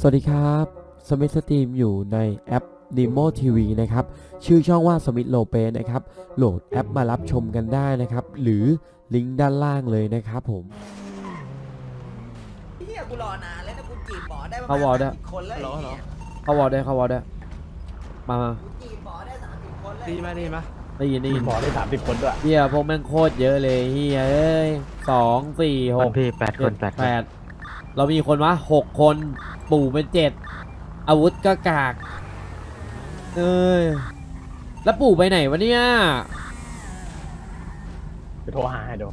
สวัสดีครับสมิธสตรีมอยู่ในแอป Demo TV นะครับ ชื่อช่องว่าสมิธโลเปนะครับ โหลดแอปมารับชมกันได้นะครับ หรือลิงก์ด้านล่างเลยนะครับผม เฮียกูรอนานแล้วนะกูจีบหมอได้ประมาเอาณวอลได้ สามสิบคนแล้วเหรอเหรอไอ้เหี้ยเข้าวอลได้เข้าวอลได้มามากูจีบหมอได้สามสิบคนแล้วดีไหมดีไหมได้ยินได้ยินหมอได้สามสิบคนด้วยเฮียพวกแม่งโคตรเยอะเลยเฮียเอ้ยสองสี่หคนกพี่แปดคนแปดแปด เรามีคนวะหกคนปู่เป็นเจ็ดอาวุธก็กากเอ้ยแล้วปู่ไปไหนวะเนี่ยไปโทรหาให้ดู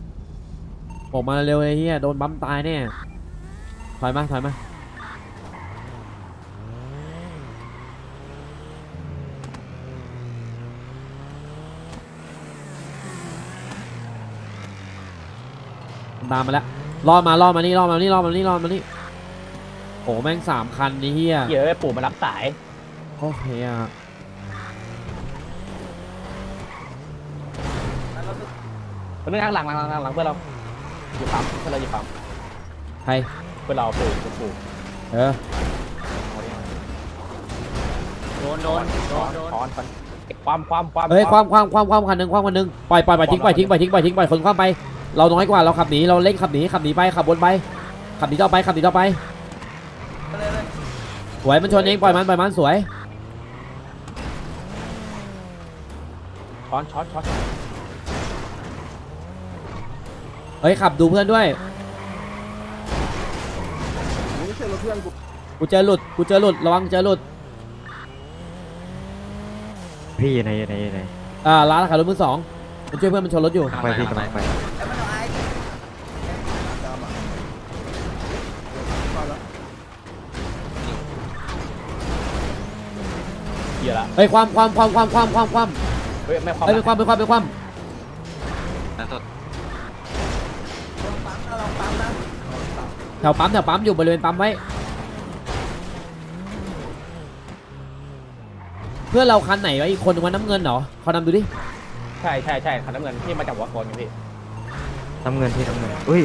ผมมาเร็วเลยเฮียโดนบั๊มตายแน่ถอยมาถอยมาตามมาแล้ว รอดมารอดมานี่รอดมานี่รอดมานี่รอดมานี่โอ้แม่งสามคันนี่เฮียเยอะปู่มารับสาย โอเคอะคนนึงข้างหลังหลังหลังหลังหลังเพื่อนเราอยู่ปั๊มเพื่อนเราอยู่ปั๊มใครเพื่อนเราปู่ปู่เออโดนโดนโดนโดนถอนถอนความความความเฮ้ยความความความความคันหนึ่งความคันหนึ่งปล่อยปล่อยปล่อยทิ้งปล่อยทิ้งปล่อยทิ้งปล่อยทิ้งปล่อยคนความไป เราน้อยกว่าเราขับหนีเราเล่นขับหนีขับหนีไปขับวนไปขับหนีต่อไปขับหนีต่อไปเลยเลยสวยมันชนเองปล่อยมันปล่อยมันสวยช้อนช้อนช้อนเฮ้ยขับดูเพื่อนด้วยกูเจอหลุดกูเจอหลุดระวังเจอหลุดพี่อยู่ไหนอยู่ไหนอยู่ไหนอ่าร้านขายรถมือสองมันช่วยเพื่อนมันชนรถอยู่ ไปพี่กำลังไป แล้วมัน ยร์ละเฮ้ยความความความความความความความเฮ้ยไม่ความเฮ้ยเป็นความเป็นความเป็นความลองปั๊มนะลองปั๊มนะแถวปั๊มแถวปั๊มอยู่บริเวณปั๊มไว้เพื่อนเราคันไหนวะอีกคนนึงวันน้ำเงินเหรอขอนำดูดิใช่ใช่ใช่คันน้ำเงินที่มาจากวัดกอนอยู่พี่น้ำเงินพี่น้ำเงินอุ้ย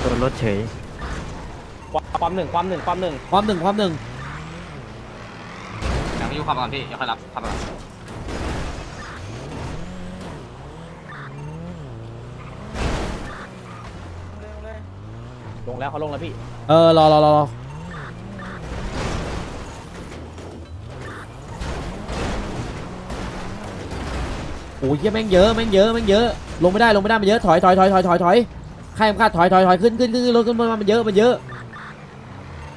โดนรถเฉยความความหนึ่งความหนึ่งความหนึ่งความหนึ่งความหนึ่ง ยังไม่อยู่ความก่อนพี่ยังค่อยรับความก่อนเร็วเลยลงแล้วเขาลงแล้วพี่เออรอรอรอรอโอ้ยเหี้ยแม่งเยอะแม่งเยอะแม่งเยอะลงไม่ได้ลงไม่ได้มันเยอะถอยถอยถอยถอยถอยถอยใครมันคาดถอยถอยถอยขึ้นขึ้นขึ้นขึ้นรถขึ้นมามันเยอะมันเยอะ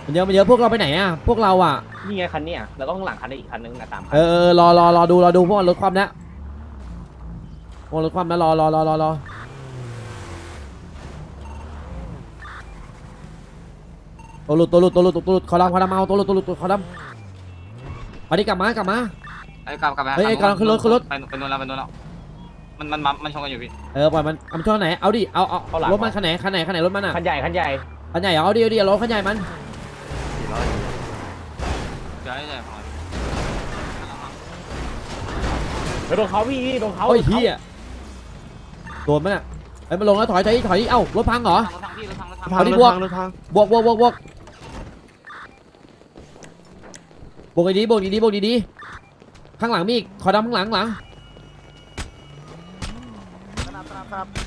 มันเยอะมันเยอะพวกเราไปไหนอะพวกเราอะนี่ไงคันเนี้ยแล้วก็ข้างหลังคันนี้อีกคันนึงนะตามคันเออเออรอรอรอดูรอดูพวกมันรถความนะพวกมันรถความนะรอรอรอรอรอตัวหลุดตัวหลุดตัวหลุดตัวหลุดขอดำขอดำเอาตัวหลุดตัวหลุดตัวขอดำมาดิกลับมากลับมา ไอ้ยกลับกลับไปเฮ้ยเฮ้ยกำลังขึ้นรถขึ้นรถ ไปไปโน่นแล้วไปโน่นแล้วมันมันมันมันชนกันอยู่พี่เออปล่อยมันเอามันช่วงไหนเอาดิเอาเอารถมันคันไหนคันไหนคันไหนรถมันอะคันใหญ่คันใหญ่คันใหญ่เอาดิเอาดิเอารถคันใหญ่มันสี่ร้อย เดี๋ยวให้ใหญ่พอเฮ้ยโดนเขาพี่โดนเขาโอ้ยเฮียโดนมันอะไอ้ยมันลงแล้วถอยถอยถอยเอ้ารถพังเหรอ รถพังพี่รถพังรถพังเอาดิบวกบวกบวกบวกบวกบวกดีๆบวกดีๆบวกดีๆข้างหลังมีอีกขอดำข้างหลังข้างหลังครับครับครับ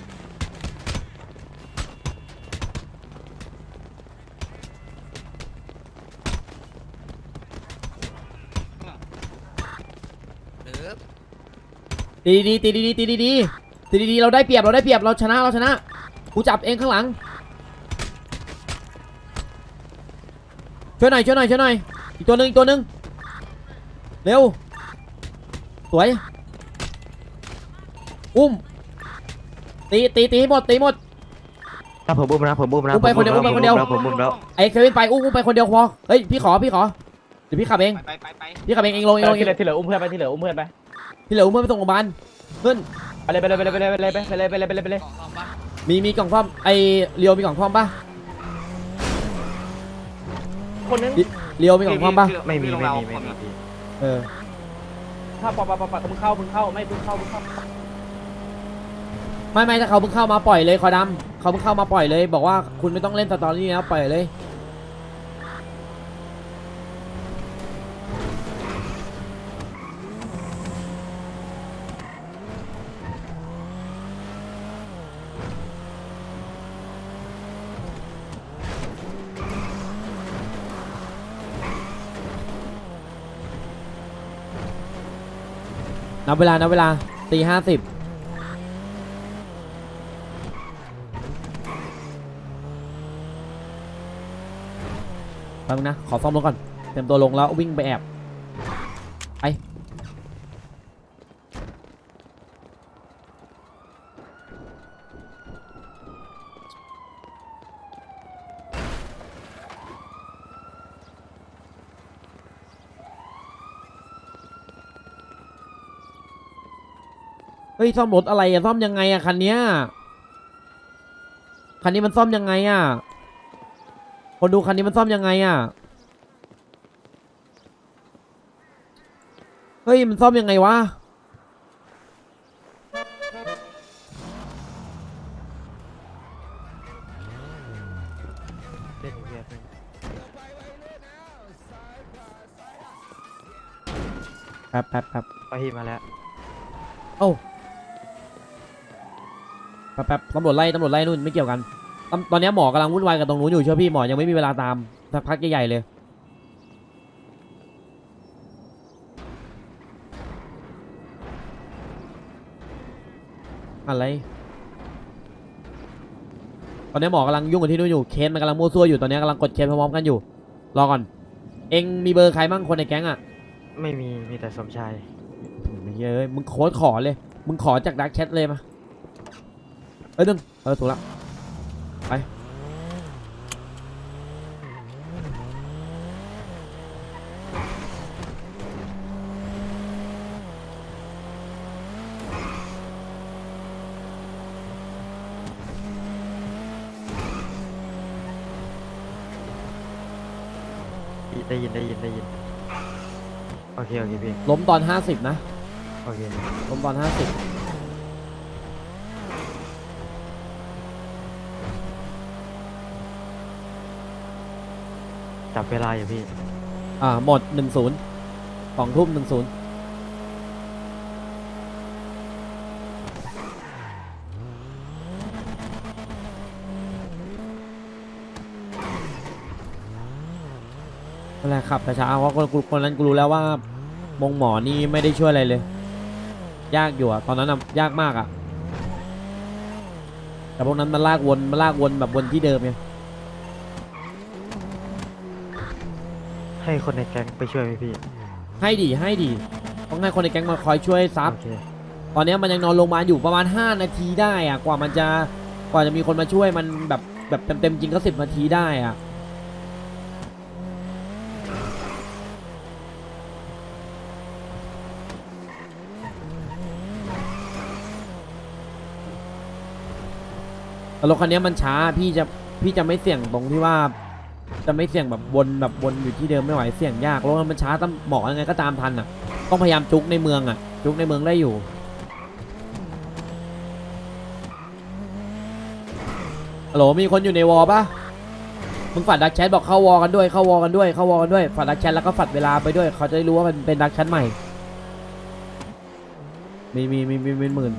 ตีดีๆตีดีๆตีดีๆตีดีๆเราได้เปรียบเราได้เปรียบเราชนะเราชนะกูจับเองข้างหลังช่วยหน่อยช่วยหน่อยช่วยหน่อยอีกตัวหนึ่งอีกตัวหนึ่งเร็วสวยอุ้มตีตีตีให้หมดตีให้หมดถ้าผมบุ้มนะผมบุ้มนะอุ้มไปคนเดียวอุ้มไปคนเดียวผมบุ้มแล้วไอ้เควินไปอุ้มอุ้มไปคนเดียวพอเฮ้ยพี่ขอพี่ขอเดี๋ยวพี่ขับเองไปไปไปพี่ขับเองเองลงเองลงเอที่งเหลือที่เหลืออุ้มเพื่อนไปที่เหลืออุ้มเพื่อนไป ที่เหลืออุ้มเพื่อนไปส่งโรงพยาบาลขึ้นไปเลยไปเลยไปเลยไปเลยไปเลยไปเลยไปเลยไปเลยไปเลยมีมีกล่องซ่อมไอเรียวมีกล่องซ่อมปะคนนึงเรียวมีกล่องซ่อมปะไม่มีไม่มีไม่มีพี่เออถ้าปะปะปะปะมึงเข้ามึงเข้าไม่มึงเข้ามึงเข้าไม่ไม่ถ้าเขาเพิ่งเข้ามาปล่อยเลยคอดำเขาเพิ่งเข้ามาปล่อยเลย บอกว่าคุณไม่ต้องเล่นสตอรี่แล้วปล่อยเลย นับเวลา นับเวลาตีห้าสิบแป๊บนึงนะ ขอซ่อมรถก่อน เตรียมตัวลงแล้ววิ่งไปแอบ ไป เฮ้ยซ่อมรถอะไรอะซ่อมยังไงอะคันเนี้ยคันนี้มันซ่อมยังไงอะคนดูคันนี้มันซ่อมยังไงอะเฮ้ยมันซ่อมยังไงวะเล่นเกียร์เป็นแป๊บแป๊บแป๊บไปฮีมาแล้ว เอ้า แป๊บแป๊บตำรวจไล่ตำรวจไล่นู่นไม่เกี่ยวกันตำตอนเนี้ยหมอกำลังวุ่นวายกับตรงนู้นอยู่เชื่อพี่หมอยังไม่มีเวลาตามสักพักใหญ่ๆเลย อะไร ตอนนี้หมอกำลังยุ่งกับที่นู่นอยู่เคนมันกำลังมั่วซั่วอยู่ตอนนี้กำลังกดเคนพร้อมๆกันอยู่รอก่อน เอ็งมีเบอร์ใครบ้างคนในแก๊งอะ ไม่มีมีแต่สมชายเฮ้ยมึงโค้ดขอเลย มึงขอจากดักแชทเลยมาเอ้ยนึงเออถูกละไปได้ยินได้ยินได้ยินโอเคโอเคพี่ล้มตอน 50 นะ โอเค ล้มตอน 50 จับเวลาอยู่พี่ อ่า หมด10สองทุ่ม10นั่นแหละขับช้าๆเพราะคนคนนั้นกูรู้แล้วว่ามงหมอนี่ไม่ได้ช่วยอะไรเลย ยากอยู่อะตอนนั้นอะยากมากอะแต่พวกนั้นมันลากวนมันลากวนแบบวนที่เดิมไง ให้คนในแก๊งไปช่วยไหมพี่ให้ดีให้ดีต้องให้คนในแก๊งมาคอยช่วยซับโอเคตอนเนี้ยมันยังนอนโรงพยาบาลอยู่ประมาณ 5 นาทีได้อะกว่ามันจะกว่าจะมีคนมาช่วยมันแบบแบบเต็มๆจริงก็สิบนาทีได้อะแต่รถคันเนี้ยมันช้าพี่จะพี่จะไม่เสี่ยงตรงที่ว่า จะไม่เสี่ยงแบบวนแบบวนอยู่ที่เดิมไม่ไหวเสี่ยงยากรถมันช้าต้องหมอยังไงก็ตามทันอะ ต้องพยายามจุกในเมืองอะ จุกในเมืองได้อยู่ฮัลโหลมีคนอยู่ในวอลปะมึงฝัดดักแชทบอกเข้าวอลกันด้วยเข้าวอลกันด้วยเข้าวอลกันด้วยฝัดดักแชทแล้วก็ฝัดเวลาไปด้วย เขาจะได้รู้ว่ามันเป็นดักแชทใหม่ มีมีมีมีเป็นหมื่น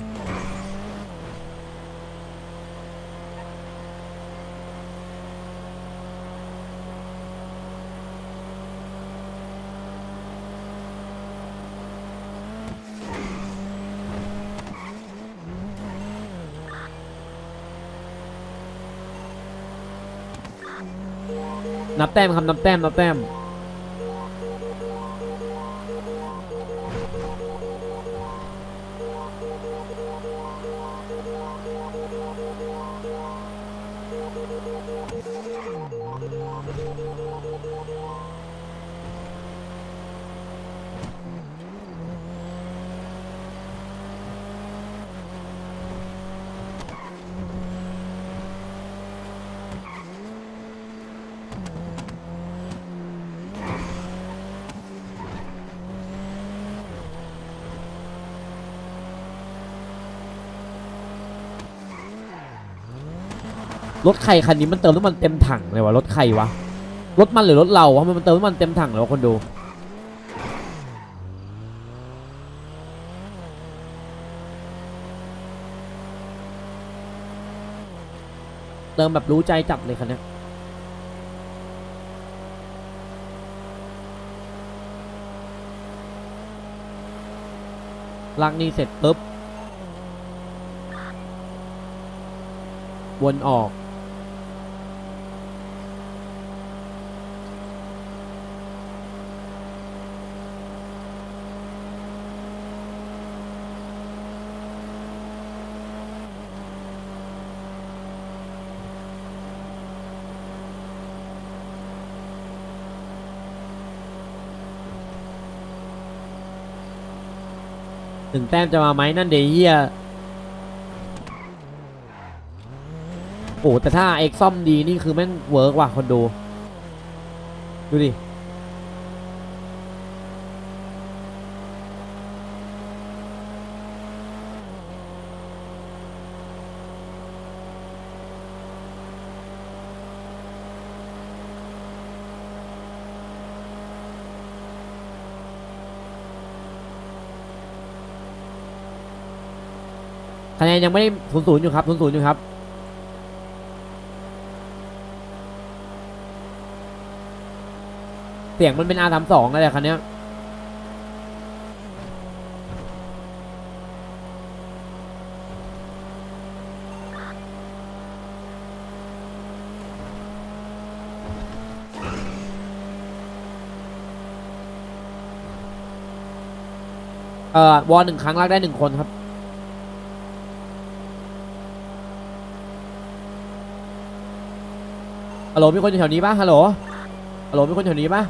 นับแต้มครับนับแต้มนับแต้ม รถใครคันนี้มันเติมน้ำมันเต็มถังเลยวะรถใครวะรถมันหรือรถเราวะมันเติมน้ำมันเต็มถังเลยวะคนดูเติมแบบรู้ใจจัดเลยคันนี้ลากนี่เสร็จปุ๊บวนออก ถึงแต้มจะมาไหมนั่นเดียเฮียโอ้แต่ถ้าเอกซ่อมดีนี่คือแม่งเวิร์กว่ะคนดู ดูดิ นนยังไม่ได้ศูนย์ศูนย์อยู่ครับศูนย์ศูนย์อยู่ครับเสียงมันเป็น R สามสองอะไรคันเนี้ยเอ่อวอลหนึ่งครั้งลากได้หนึ่งคนครับ ลโหลมีคนอยู่แถวนี้ปะฮัลโหลฮัลโหลมีคนแถวนี้ปะ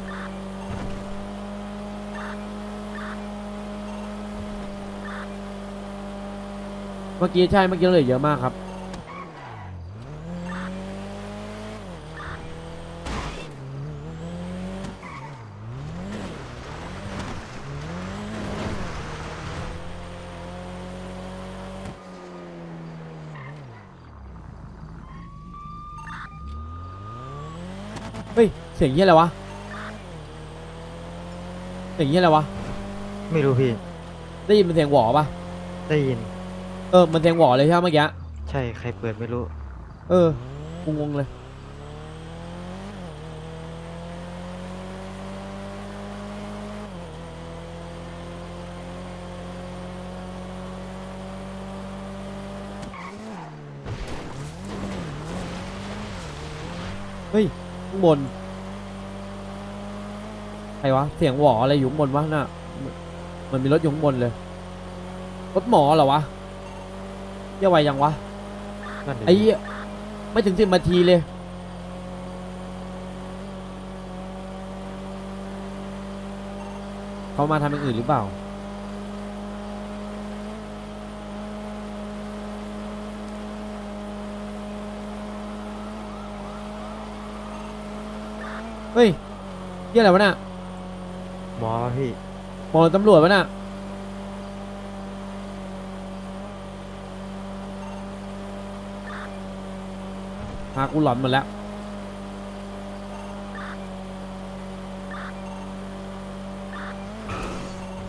เมื่อกี้ใช่เมื่อกี้เราเหลือเยอะมากครับ เฮ้ย เสียงเฮียอะไรวะ เสียงเฮียอะไรวะ ไม่รู้พี่ ได้ยินเป็นเสียงหวอปะได้ยิน เออ มันเสียงหวอเลยใช่ไหมเมื่อกี้ ใช่ ใครเปิดไม่รู้ เอองงๆเลย เฮ้ยข้างบนใครวะเสียงหวออะไรอยู่ข้างบนวะน่ะมันมีรถอยู่ข้างบนเลย รถหมอเหรอวะเยี่ยไวยังวะนั่นดิไอ้เหี้ยไม่ถึงสิบนาทีเลย เขามาทำอย่างอื่นหรือเปล่า เฮ้ยเหี้ยอะไรวะน่ะหมอพี่มองตำรวจวะน่ะพากูหลอนหมดแล้ว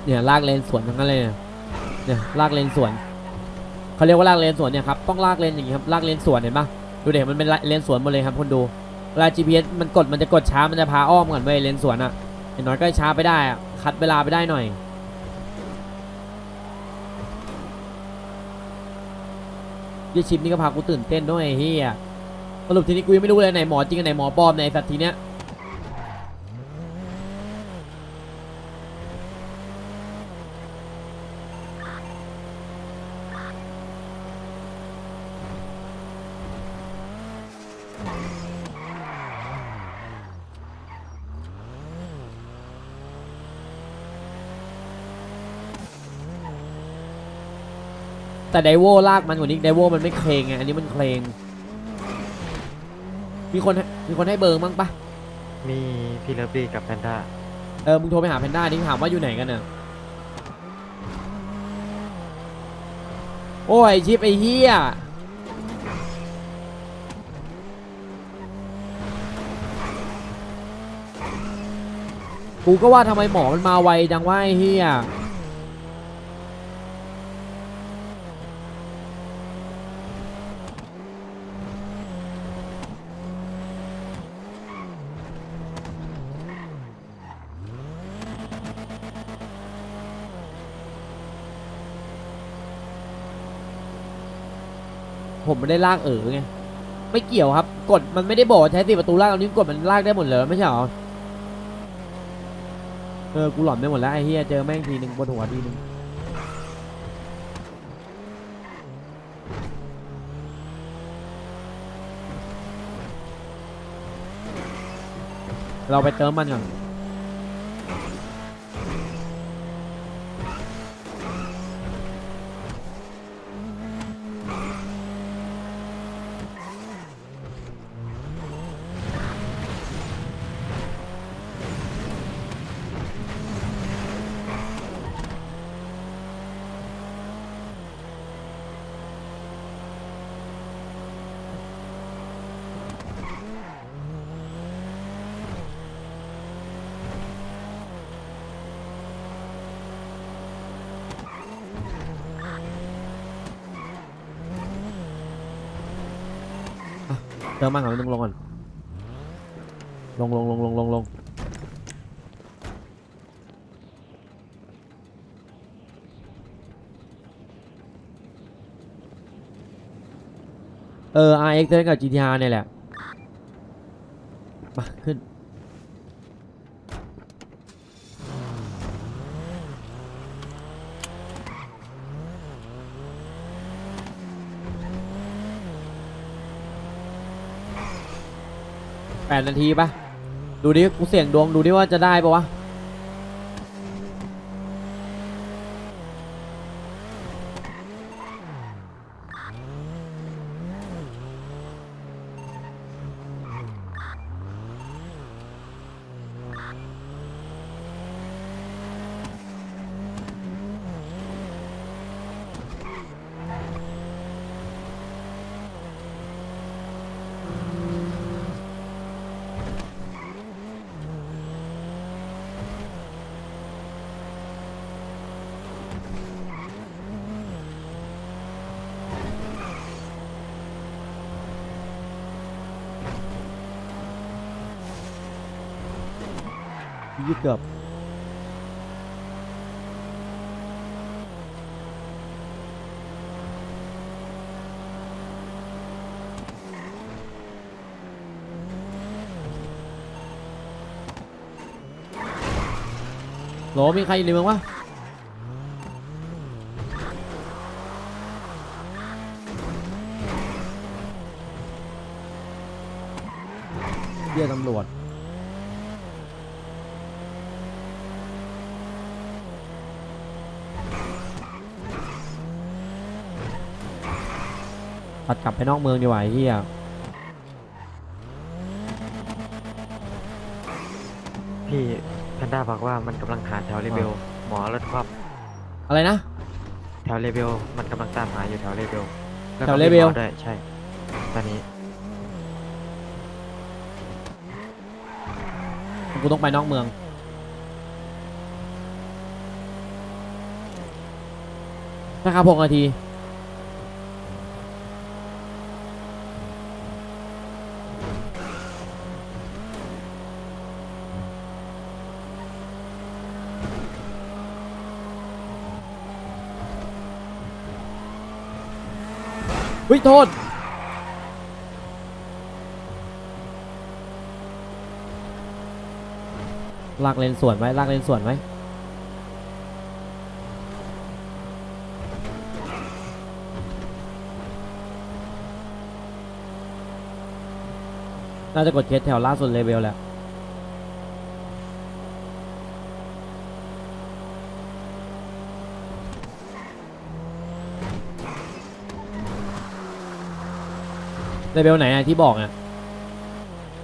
เนี่ยลากเลนสวนทั้งนั้นเลยเนี่ยเนี่ยลากเลนสวนเขาเรียกว่าลากเลนสวนเนี่ยครับต้องลากเลนอย่างงี้ครับลากเลนสวนเห็นปะดูเด็มันเป็นเลนสวนหมดเลยครับคนดู เวลา GPS มันกดมันจะกดช้ามันจะพาอ้อมก่อนไปเลนสวนอะอย่างน้อยก็ช้าไปได้อะคัดเวลาไปได้หน่อย ยี่ชิปนี่ก็พากูตื่นเต้นด้วยไอ้เฮียสรุปทีนี้กูยังไม่รู้เลยไหนหมอจริงกับไหนหมอปลอมในสัตว์ทีเนี้ย แต่ไดโวลากมันกว่านี้ไดโวมันไม่เคลงไงอันนี้มันเคลงมีคนให้มีคนให้เบอร์มั้งปะมีพี่เลิฟลี่กับแพนด้าเออมึงโทรไปหาแพนด้าดิถามว่าอยู่ไหนกันน่ะโอ้ยไอ้ชิปไอ้เฮียกูก็ว่าทำไมหมอมันมาไวจังว่าไอ้เฮีย ผมไม่ได้ลากเออไงไม่เกี่ยวครับกฎมันไม่ได้บอกใช้สี่ประตูลากตรงนี้กฎมันลากได้หมดเลยไม่ใช่หรอเออกูหลอนไปหมดแล้วไอ้เฮียเจอแม่งทีหนึ่งบนหัวทีหนึ่งเราไปเติมมันก่อน เติมมันก่อนนึงลงก่อนลงลงลงลงลงลงเออ RX เล่นกับ GTR เนี่ยแหละมาขึ้น แปดนาทีปะดูดิกูเสี่ยงดวงดูดิว่าจะได้ปะวะ โหลมีใครอยู่ในเมืองวะเรียกตำรวจตัดกลับไปนอกเมืองดีกว่าเฮีย พี่แพน ด้าบอกว่ามันกำลังหาแถวเลเบลหมอรถคว่อะไรนะำแถวเลเบลมันกำลังตามหาอยู่แถวเลเบลก็แถวเลเบล มีหมอด้วยใช่ ตอนนี้กูต้องไปนอกเมือง นะครับหกนาที วิโทษ ลากเลนสวนไว้ลากเลนสวนไว้น่าจะกดเคสแถวล่าสุดเลเวลแหละ เลเวลไหนอะที่บอกอะ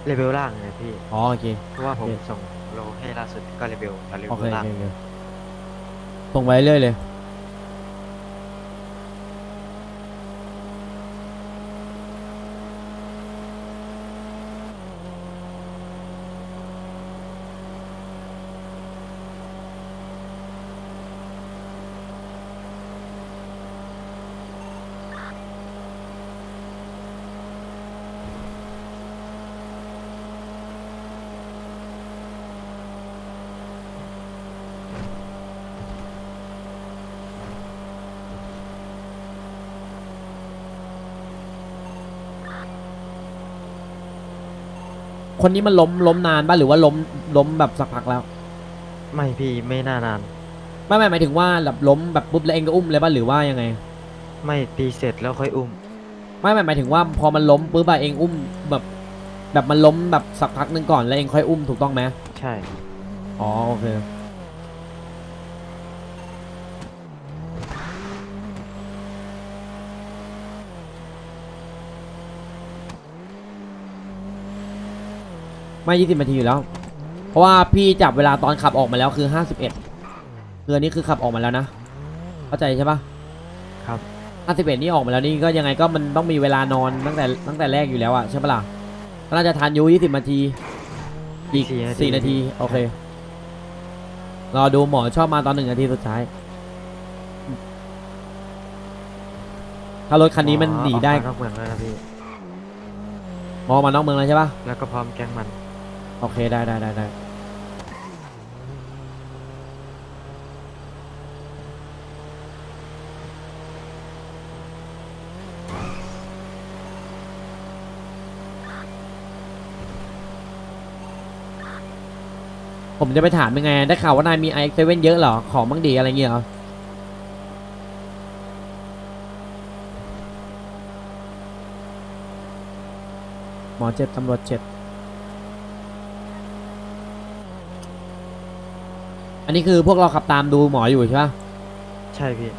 เลเบลล่างเลยพี่ อ๋อโอเค เพราะว่าผมโอเค ส่งโลให้ล่าสุดก็เลเบลแถวเลโอเบเคลโอล่างเคโอเคส่งไปเรื่อยเลย คนนี้มันล้มล้มนานป่ะหรือว่าล้มล้มแบบสักพักแล้ว ไม่พี่ไม่น่านาน ไม่ไม่หมายถึงว่าแบบล้มแบบปุ๊บแล้วเองก็อุ้มเลยป่ะหรือว่ายังไง ไม่ตีเสร็จแล้วค่อยอุ้ม ไม่ไม่หมายถึงว่าพอมันล้มปุ๊บอะเองอุ้มแบบแบบมันล้มแบบสักพักหนึ่งก่อนแล้วเองค่อยอุ้มถูกต้องไหมใช่ อ๋อโอเค ไม่ยี่สิบนาทีอยู่แล้ว เพราะว่าพี่จับเวลาตอนขับออกมาแล้วคือห้าสิบเอ็ดคืออันนี้คือขับออกมาแล้วนะ เข้าใจใช่ปะครับห้าสิบเอ็ดนี่ออกมาแล้วนี่ก็ยังไงก็มันต้องมีเวลานอนตั้งแต่ตั้งแต่แรกอยู่แล้วอะใช่ปะล่ะก็น่าจะทานยูยี่สิบนาทีอีกสี่นาทีสี่นาทีโอเครอดูหมอชอบมาตอนหนึ่งนาทีสุดท้าย ถ้ารถคันนี้มันหนีได้ออกมานอกเมืองแล้วนะพี่มองมานอกเมืองแล้วใช่ปะแล้วก็พร้อมแก๊งมัน โอเคได้ได้ได้ได้ผมจะไปถามยังไง ได้ข่าวว่านายมีไอเซเว่นเยอะเหรอ ของบ้างดีอะไรเงี้ยเหรอ หมอเจ็ดตำรวจเจ็ด อันนี้คือพวกเราขับตามดูหมออยู่ใช่ปะใช่พี่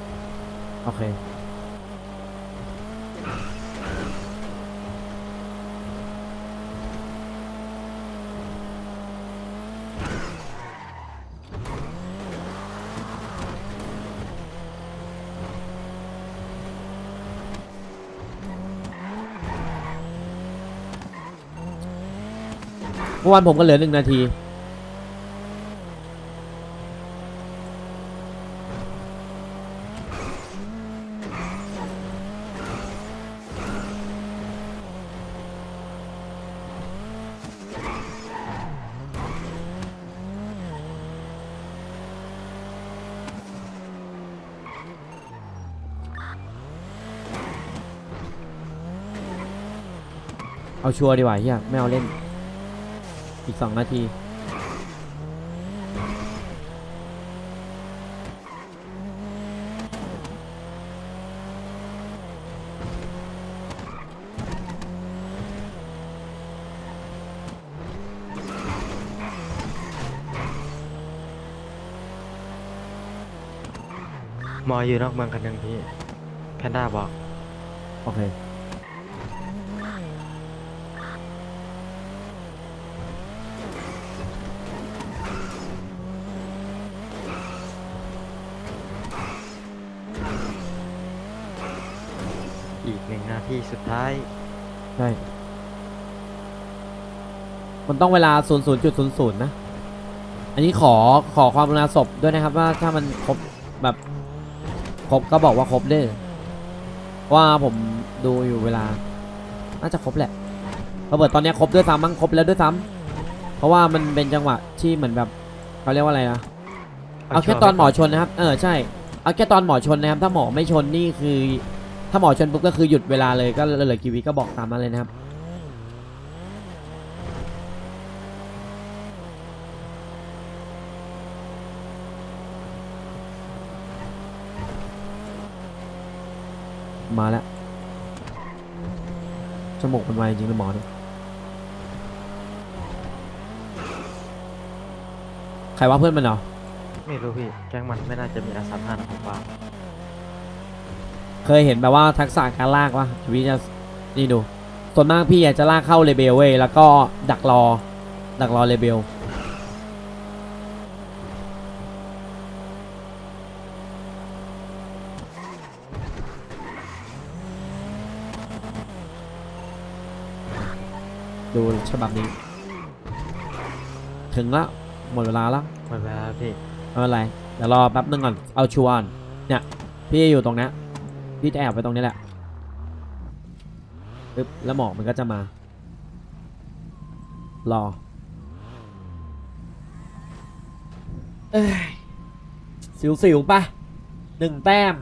โอเค เมื่อวานผมก็เหลือหนึ่งนาที เอาชัวร์ดีกว่าเฮียไม่เอาเล่น อีกสองนาทีหมออยู่นอกเมืองคันหนึ่งพี่ แพนด้าบอก โอเค อีกหนึ่งนา ทีสุดท้าย ใช่ มันต้องเวลา 00.00 นะ อันนี้ขอขอความกรุณาศพด้วยนะครับว่าถ้ามันครบแบบครบก็บอกว่าครบเด้อว่าผมดูอยู่เวลา น่าจะครบแหละพระเปิดตอนนี้ครบด้วยซ้ำมั้งครบแล้วด้วยซ้ำเพราะว่ามันเป็นจังหวะที่เหมือนแบบเขาเรียกว่าอะไรนะเอาแค่ตอนหมอชนนะครับ เออใช่ เอาแค่ตอนหมอชนนะครับ ถ้าหมอไม่ชนนี่คือ ถ้าหมอชนปุ๊บก็คือหยุดเวลาเลยก็เหลือกี่วิก็บอกตามนั้นเลยนะครับ มาแล้วจมูกมันไวจริงเลยหมอเนี่ยใครว่าเพื่อนมันเหรอ ไม่รู้พี่ แก๊งมันไม่น่าจะมีอาสามห้านะผมว่า เคยเห็นแบบว่าทักษะการลากวะวิจะนี่ดู ส่วนมากพี่อยากจะลากเข้าเลเบลเว้ยแล้วก็ดักรอ ดักรอเลเบลดูฉบับนี้ ถึงแล้วหมดเวลาแล้วหมดเวลาแล้วพี่ไม่เป็นไรเดี๋ยวรอแป๊บนึงก่อนเอาชัวร์ก่อนเนี่ย พี่อยู่ตรงเนี้ย พี่จะแอบไปตรงนี้แหละปึ๊บแล้วหมอกมันก็จะมา รอเอ้ยสิวๆปะหนึ่งแต้ม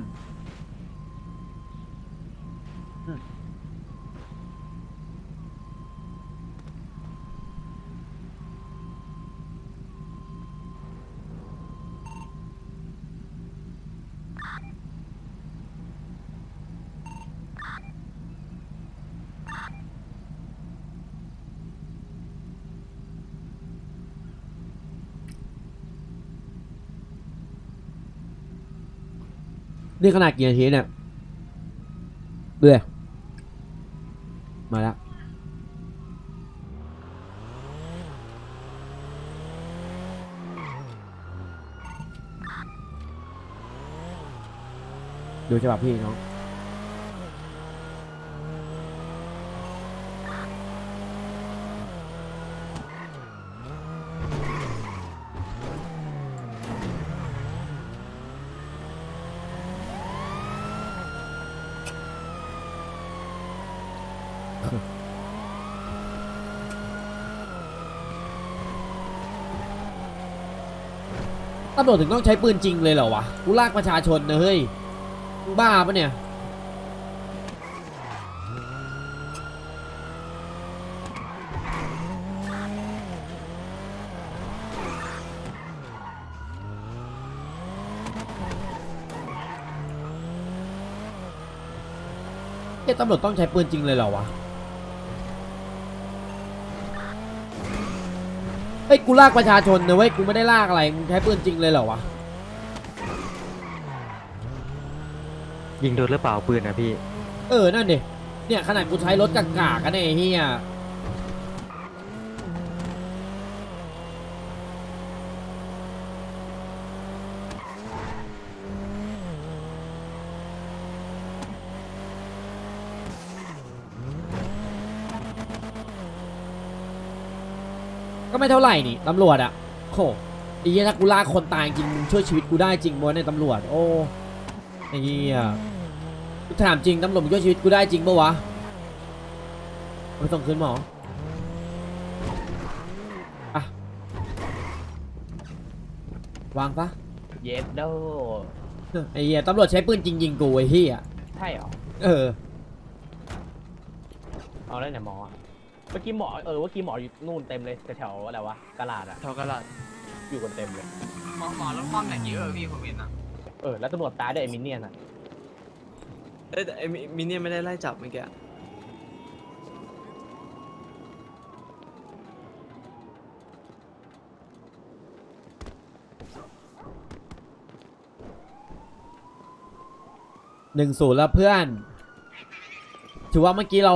นี่ขนาดกี่นาทีเนี่ยเบื่อมาแล้วดูฉบับพี่น้องำรวจถึงต้องใช้ปืนจริงเลยเหรอวะ กูลากประชาชนนะเฮ้ยมึงบ้าปะเนี่ย เอ๊ะตำรวจต้องใช้ปืนจริงเลยเหรอวะ เฮ้ยกูลากประชาชนนะเว้ยกูไม่ได้ลากอะไรมึงใช้ปืนจริงเลยเหรอวะยิงโดนหรือเปล่าปืนนะพี่ เออนั่นดิเนี่ยขนาดกูใช้รถกากากันเนี่ยไอ้เฮีย ก็ไม่เท่าไหร่นี่ตำรวจอะโหไอ้เหี้ยถ้ากูลากคนตายจริงมึงช่วยชีวิตกูได้จริงบนในยตำรวจ โอ้ไอ้เหี้ยกูถามจริงตำรวจมันช่วยชีวิตกูได้จริงปะวะเอาไปส่งคืนหมออะวางปะเย็ดโดไอ้เหี้ยตำรวจใช้ปืนจริงยิงกูไอ้เหี้ยใช่เหรอเออ เอาได้ไหนหมออะ เมื่อกี้หมอเออเมื่อกี้หมออยู่นู่นเต็มเลยแถวๆอะไรวะกะลาดอะเท่ากันละอยู่กันเต็มเลย หมอหมอรถคว่ำอย่างเยอะพี่ผมเห็นอะเออแล้วตำรวจตายด้วยไอ้มินเนี่ยนอะเอ้ยแต่ไอ้มิมินเนี่ยไม่ได้ไล่จับเมื่อกี้หนึ่งศูนย์แล้วเพื่อน ถือว่าเมื่อกี้เรา